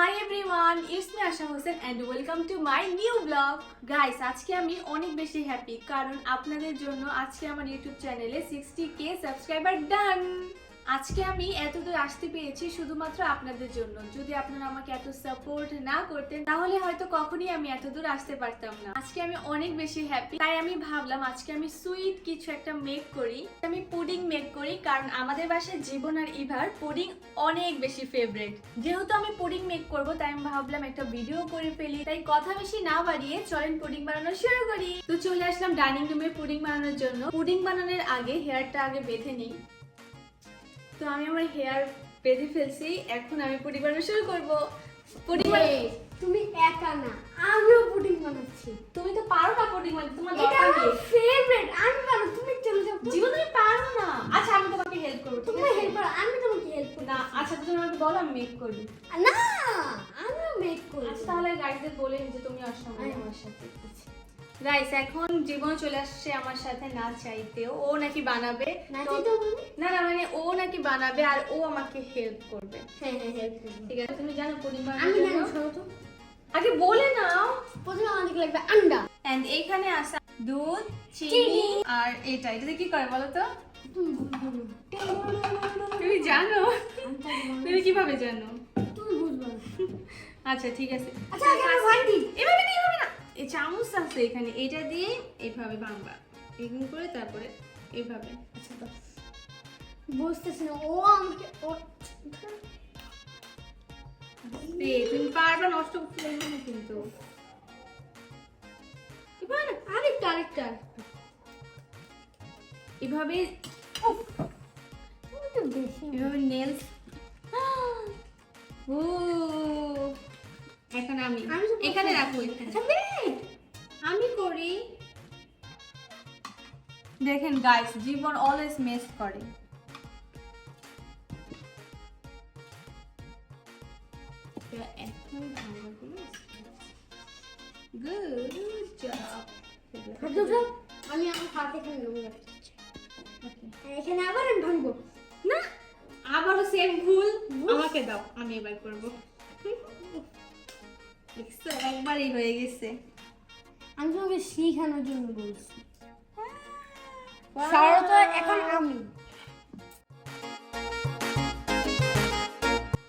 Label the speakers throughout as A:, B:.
A: Hi everyone it's me Asha Hossain and welcome to my new blog guys আজকে আমি অনেক বেশি happy কারণ আপনাদের জন্য আজকে আমার ইউটিউব চ্যানেলে সিক্সটি কে সাবস্ক্রাইবার ডান আজকে আমি এতদূর আসতে পেরেছি শুধুমাত্র আপনাদের জন্য। যদি আপনারা আমাকে এত সাপোর্ট না করতেন, তাহলে হয়তো কখনই আমি এতদূর আসতে পারতাম না। আজকে আমি অনেক বেশি হ্যাপি তাই আমি ভাবলাম, আজকে আমি সুইট কিছু একটা মেক করি। আমি পুডিং মেক করি, কারণ আমাদের বাসায় জীবন আর ইভার পুডিং অনেক বেশি ফেভারিট যেহেতু আমি পুডিং মেক করব, তাই আমি ভাবলাম একটা ভিডিও করে ফেলি। তাই কথা বেশি না বাড়িয়ে চলেন পুডিং বানানো শুরু করি। তো চলে আসলাম ডাইনিং রুমে পুডিং বানানোর জন্য। পুডিং বানানোর আগে হেয়ারটা আগে বেঁধে নিই। তো আমি আমার হেয়ার বেঁধে ফেলছি এখন আমি পুডিং বানানো শুরু করব। পুডিং
B: তুমি একা না আমিও পুডিং বানাচ্ছি।
A: তুমি তো পারো না পুডিং বানাতে তোমার দরকার নেই
B: ফেভারিট আমি পারো তুমি চলে যাও
A: জীবন তুমি পারো না। আচ্ছা আমি তোমাকে হেল্প করব
B: তুমি হেল্প করো আমি তোমাকে হেল্প করব।
A: না আচ্ছা তুমি আমাকে বলো আমি মেক করবি।
B: না আমিও মেক করব।
A: আচ্ছা তাহলে গাইজদের বলে যে তুমি অসময় আমার সাথে। গাইস এখন জীবন চলে আসছে আমার সাথে না চাইতেও ও নাকি বানাবে।
B: নাচি
A: না না মানে ও নাকি বানাবে আর ও আমাকে হেল্প করবে।
B: হ্যাঁ হ্যাঁ হেল্প
A: ঠিক আছে তুমি জানো পরিমাণ
B: আমি জানি তো।
A: আগে বলে নাও।
B: প্রথমে আমাদের লাগবে আন্ডা।
A: এন্ড এইখানে আছে দুধ চিনি। আর এটা। এটাতে কি করে বলো তো?
B: তুমি
A: জানো। তুমি কীভাবে জানো?
B: তুমি বুঝবে।
A: আচ্ছা ঠিক আছে।
B: আচ্ছা আগে আমার ভান্ডি।
A: এভাবে না এভাবে না। এই চামচ আছে এখানে এটা দিয়ে এইভাবে ভাঙবা এরকম করে তারপরে এইভাবে। আচ্ছা তো
B: বুঝতেছি না ও আমাকে ও
A: তুমি পারবা নষ্ট করতে না কিন্তু। এবার
B: আরেকটা আরেকটা
A: এভাবে এভাবে নেলস ও। এখন আমি এখানে রাখো! আমি করি। দেখেন গাইস জীবন অলওয়েজ মেস করে। গুড জব
B: আমি আমার হাত এখানে নোংরা এখানে আবার আমি ভাঙবো।
A: না আবারও সেম ভুল? আমাকে দাও আমি এবার করব। দেখছ? একবারই হয়ে গেছে।
B: আমি তোমাকে শিখানোর জন্য বলছি।
A: Wow!
B: সরত এখন আমি।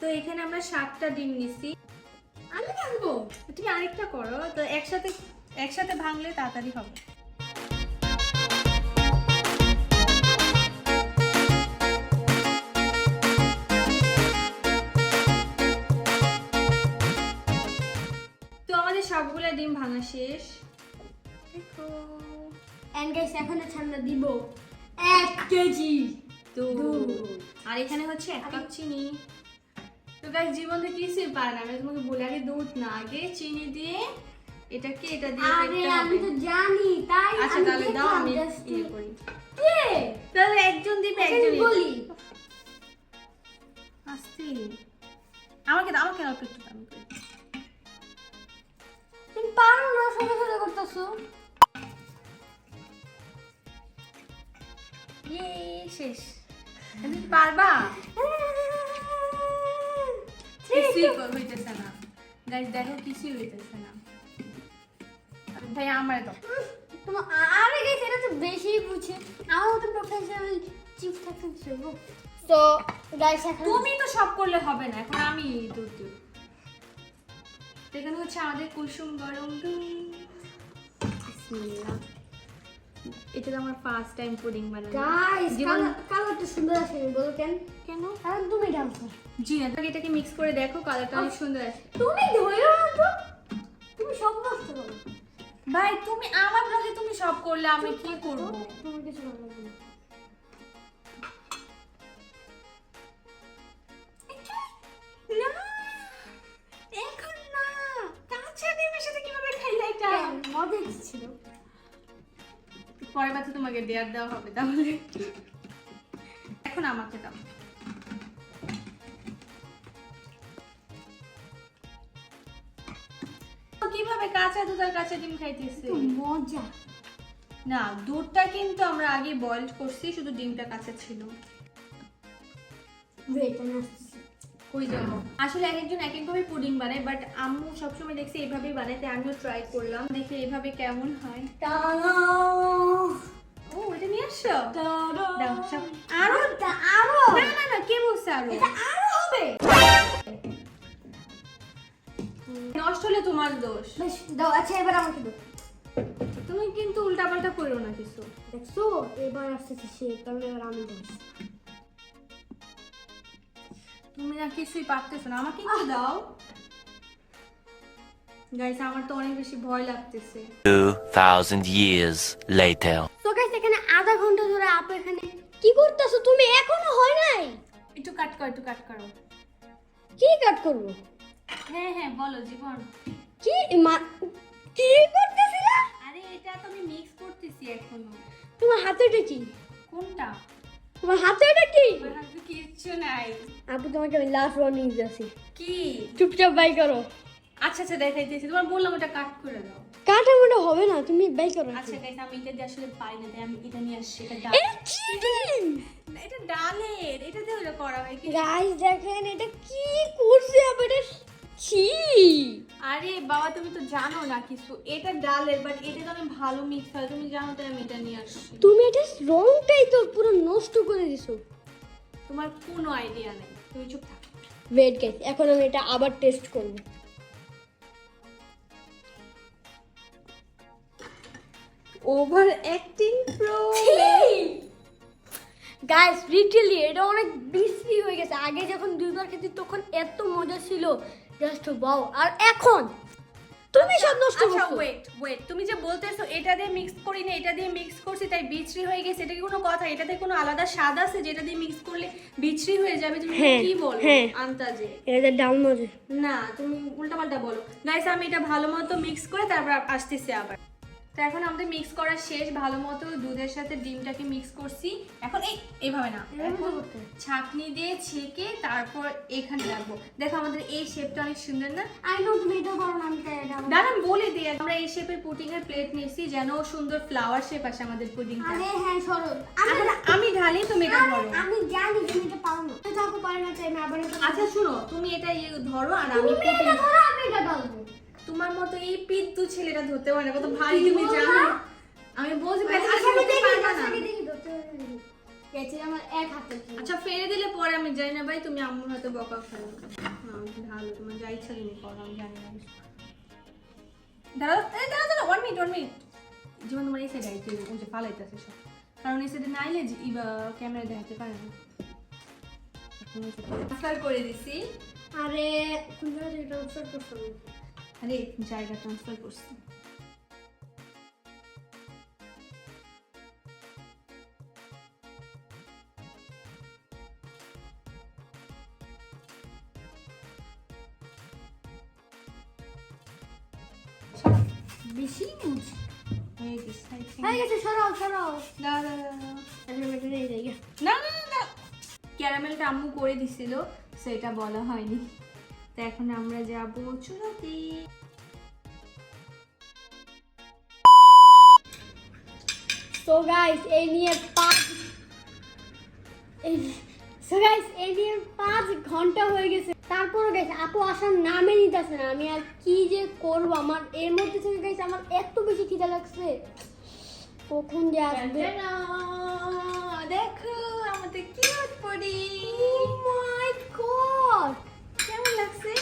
A: তো এখানে আমরা সাতটা ডিম নিছি।
B: আমি ভাঙবো
A: তুমি আরেকটা করো। তো একসাথে একসাথে ভাঙলে তাড়াতাড়ি হবে। সবগুলো ডিম ভাঙা শেষ।
B: এন্ড গাইস এখন হচ্ছে আমরা দিব এক কেজি
A: দুধ। আর এখানে হচ্ছে এক কাপ চিনি। তো গাইস জীবন থেকে কিছুই পারে না। আমি তোমাকে বলে আগে দুধ না আগে চিনি দিয়ে এটাকে এটা দিয়ে
B: আরে আমি তো জানি তাই
A: আচ্ছা তাহলে দাও আমি ইয়ে করি।
B: কে?
A: তাহলে একজন দিবে
B: আচ্ছা,
A: একজন
B: বলি।
A: আস্তে। আমাকে দাও আমাকে দাও একটু আমি করি।
B: সোজা সোজা করতেছো
A: ইয়ে শেষ তুমি পারবা কিছুই হইতেছে না গাইস দেখো কিছুই হইতেছে না ভাই আমার দাও
B: তোমার আরে গাইস এটা তো বেশি বুঝে আমার মতো প্রফেশনাল চিফ থাকতে চাইব তো গাইস
A: তুমি তো সব করলে হবে না এখন আমি দুধ দিব এখানে হচ্ছে আমাদের কুসুম গরম দুধ বিসমিল্লাহ। এটা আমার ফার্স্ট টাইম পুডিং বানানো।
B: গাইস কালারটা সুন্দর আছে বলো কেন?
A: কেন?
B: কারণ তুমি ডান্সার
A: জি না এটাকে মিক্স করে দেখো কালারটা অনেক সুন্দর আছে।
B: তুমি ধরো না তো তুমি সব নষ্ট করো।
A: ভাই তুমি আমার ভাগে তুমি সব করলে আমি কি করব?
B: তুমি কিছু না।
A: পরের তো তোমাকে দেয়ার দেওয়া হবে তাহলে। এখন আমাকে দাও। কীভাবে কাঁচা দুধ আর কাঁচা ডিম খাইতেছে?
B: মজা।
A: না দুধটা কিন্তু আমরা আগে বয়েল করছি শুধু ডিমটা কাঁচা ছিল। আসলে এক একজন এক একভাবে পুডিং বানায় বাট আম্মু সবসময় দেখছি এইভাবেই বানাইতে আমিও ট্রাই করলাম দেখি এইভাবে কেমন হয়। আরও এটা
B: আরও হবে।
A: নষ্ট হলে তোমার দোষ।
B: বেশ দাও আচ্ছা এবার আমাকে দাও।
A: তুমি কিন্তু উল্টাপাল্টা করো না কিছু।
B: দেখছ? এবার আসতেছে সে তাহলে এবার আমি দাও
A: তুমি না কিছুই পারতেছো না আমাকে একটু দাও। গাইস আমার তো অনেক বেশি ভয় লাগতেছে।
C: 2,000 years later.
B: তো গাইস এখানে আধা ঘণ্টা ধরে আপু এখানে। কি করতেছো? তুমি এখনও হয় নাই?
A: একটু কাট করো একটু কাট করো।
B: কি কাট করব?
A: হ্যাঁ হ্যাঁ বলো জীবন।
B: কি মা- কি করতেছিলা?
A: আরে এটা তো আমি মিক্স করতেছি এখনও।
B: তোমার হাতে এটা কি?
A: কোনটা?
B: তোমার হাতে এটা কি?
A: আমার হাতে কিচ্ছু নাই।
B: আপু তোমাকে আমি লাস্ট ওয়ার্নিং দিয়েছি
A: কি?
B: চুপচাপ বাই করো।
A: আচ্ছা আচ্ছা দেখাইতেছি। তোমার বললাম ওটা কাট করে দাও।
B: কাটা মোটা হবে না তুমি বাই করো
A: আচ্ছা গাইস আমি এটা দিয়ে আসলে পাই না তাই আমি এটা নিয়ে আসছি এটা ডাল।
B: এটা চিটিং
A: এটা ডালের এটা দিয়ে ওটা করা হয়
B: গাইস দেখেন এটা কি করছে আপু এটা ছি
A: আরে বাবা তুমি তো জানো না কিছু এটা ডালের বাট এটা তো অনেক ভালো মিক্স হয় তুমি জানো তাই আমি এটা নিয়ে আসছি।
B: তুমি এটা রংটাই তো পুরো নষ্ট করে দিছো।
A: তোমার কোনো আইডিয়া নেই তুমি চুপ থাকো।
B: ওয়েট গাইস এখন আমি এটা আবার টেস্ট করব।
A: Over acting pro
B: guys literally এটা অনেক বিশ্রী হয়ে গেছে। আগে যখন দুইবার খেতে তখন এত মজা ছিল। জাস্ট বাও আর এখন? তুমি সব নষ্ট
A: আচ্ছা
B: করছ।
A: ওয়েট ওয়েট তুমি যে বলতেছো এটা দিয়ে মিক্স করি না এটা দিয়ে মিক্স করছি তাই বিচরি হয়ে গেছে এটা কি কোনো কথা? এটাতে কোনো আলাদা স্বাদ আছে যেটা দিয়ে মিক্স করলে বিচরি হয়ে যাবে? তুমি
B: হ্যাঁ,
A: কি বলো
B: হ্যাঁ।
A: আন্তাজে?
B: এটা মজা।
A: না তুমি উল্টাপাল্টা বলো। গাইস আমি এটা ভালো মতো মিক্স করে তারপর আসতেছি আবার। তো এখন আমাদের মিক্স করা শেষ ভালো মতো দুধের সাথে ডিমটাকে মিক্স করছি। এখন এই এইভাবে না এখন ছাঁকনি দিয়ে ছেঁকে তারপর এখানে রাখব। দেখো আমাদের এই শেপটা অনেক সুন্দর না?
B: আই নো তুমি এটা করো না আমি তাই এটা আমার-
A: দাঁড়ান বলে দিই আমরা এই শেপের পুডিং এর প্লেট নিয়েছি যেন সুন্দর ফ্লাওয়ার শেপ আসে আমাদের পুডিংটা
B: আরে হ্যাঁ সরো।
A: আমি ঢালি তুমি এটা ধরো।
B: আমি জানি তুমি এটা পারো না। আমি থাকো পারি না আমি আবার
A: আচ্ছা শুনো তুমি এটা ইয়ে ধরো আর আমি
B: তুমি এটা ধরো আমি এটা ডালবো
A: তোমার মতো এই পিদ্দু ছেলেটা ধরতে পারে না কত ভারী তুমি জানো? আমি বলছি
B: আচ্ছা,
A: আচ্ছা
B: আমি
A: ধরতে পারবে না।
B: আমার এক হাতে।
A: আচ্ছা ফেলে দিলে পরে আমি জানি না ভাই তুমি আম্মুর হাতে বকা খাও হ্যাঁ ভালো তোমার যা ইচ্ছা তুমি করো আমি জানি না। দাঁড়াও এই দাঁড়াও দাঁড়াও one minute one minute Jibon তোমার এই সাইডে আইতে ওই যে পালাইতেছে সব। কারণ এই সাইডে না আইলে ক্যামেরা দেখাতে পারে না। করে দিছি।
B: আরে কোন জায়গা থেকে ট্রান্সফার করছ।
A: আরে জায়গা ট্রান্সফার করছি
B: বেশি
A: ক্যারামেলটা আম্মু করে দিছিল সেটা বলা হয়নি তো এখন আমরা যাব চুলাতে।
B: তো গাইস এই নিয়ে পাঁচ সো গাইস এই নিয়ে পাঁচ ঘণ্টা হয়ে গেছে। তারপর গাইস আপু আসার নামে নিতেছে না। আমি আর কি যে করব? আমার এর মধ্যে থেকে গাইস আমার এত বেশি খিদা লাগছে। কখন যে আসবে!
A: দেখো আমাদের কিউট পড়ি
B: মাই গড
A: লাগছে?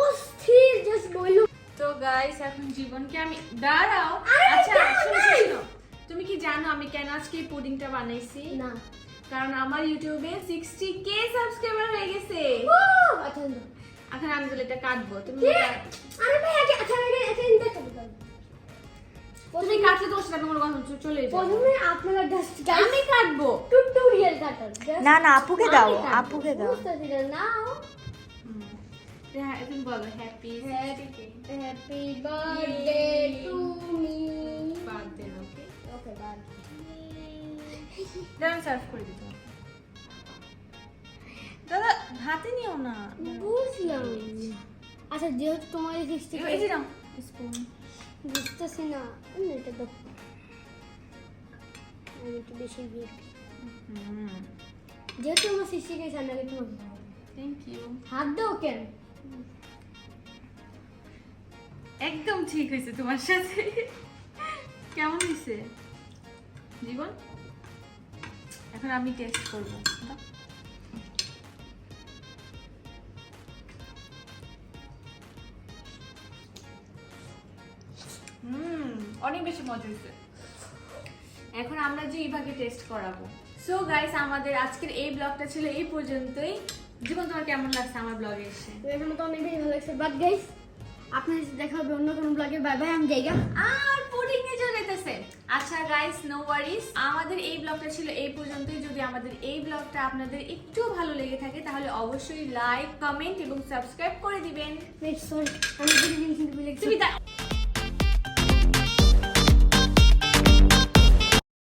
B: অস্থির জাস্ট বললু
A: তো গাইস এখন জীবনকে আমি দাঁড়াও। আচ্ছা শোনো, তুমি কি জানো আমি কেন আজকে এই পুডিংটা বানাইছি?
B: না।
A: কারণ আমার ইউটিউবে সিক্সটি কে সাবস্ক্রাইবার হয়ে গেছে।
B: ও আচ্ছা না।
A: এখন আমি তাহলে এটা কাটবো। তুমি
B: আরে ভাই আগে আচ্ছা আগে আচ্ছা ইনটা করতে
A: তুমি কাটলে তোমার সাথে কোনো কথা হচ্ছে, চলে যাও
B: প্রথমে আপনারা জাস্ট
A: আমি কাটবো।
B: টিউটোরিয়াল কাটার
D: না না আপুকে দাও আপুকে দাও।
B: না নাও।
A: তুমি বলো happy
B: happy birthday to me
A: birthday okay
B: okay birthday
A: দাঁড়ান সার্ভ করে দিতে দাদা হাতে নিও না।
B: বুঝলাম। আচ্ছা যেহেতু তোমার সিক্সটি
A: এই যে নাও স্পুন
B: বুঝতেছি না। এটা তো আমি একটু বেশি বিয়ে যেহেতু আমার সিক্সটি আগে তোমাকে
A: থ্যাংক ইউ
B: হাত দাও কেন?
A: একদম ঠিক হয়েছে তোমার সাথে। কেমন হয়েছে? জীবন? এখন আমি টেস্ট করব। অনেক বেশি মজা হয়েছে। এখন আমরা যে এইভাবে টেস্ট করাবো। সো গাইস আমাদের আজকের এই ব্লগটা ছিল এই পর্যন্তই। জীবন তোমার কেমন লাগছে আমার ব্লগে এসে?
B: এখানে তো অনেক ভালো লাগছে বাট গাইস আপনার দেখা হবে অন্য কোনো ব্লগে বাই বাই আমি জায়গা
A: আর পুডিং এ চলে যেতেছে। আচ্ছা গাইস নো ওয়ারিস আমাদের এই ব্লগটা ছিল এই পর্যন্তই। যদি আমাদের এই ব্লগটা আপনাদের একটু ভালো লেগে থাকে তাহলে অবশ্যই লাইক কমেন্ট এবং সাবস্ক্রাইব করে দিবেন। তুমি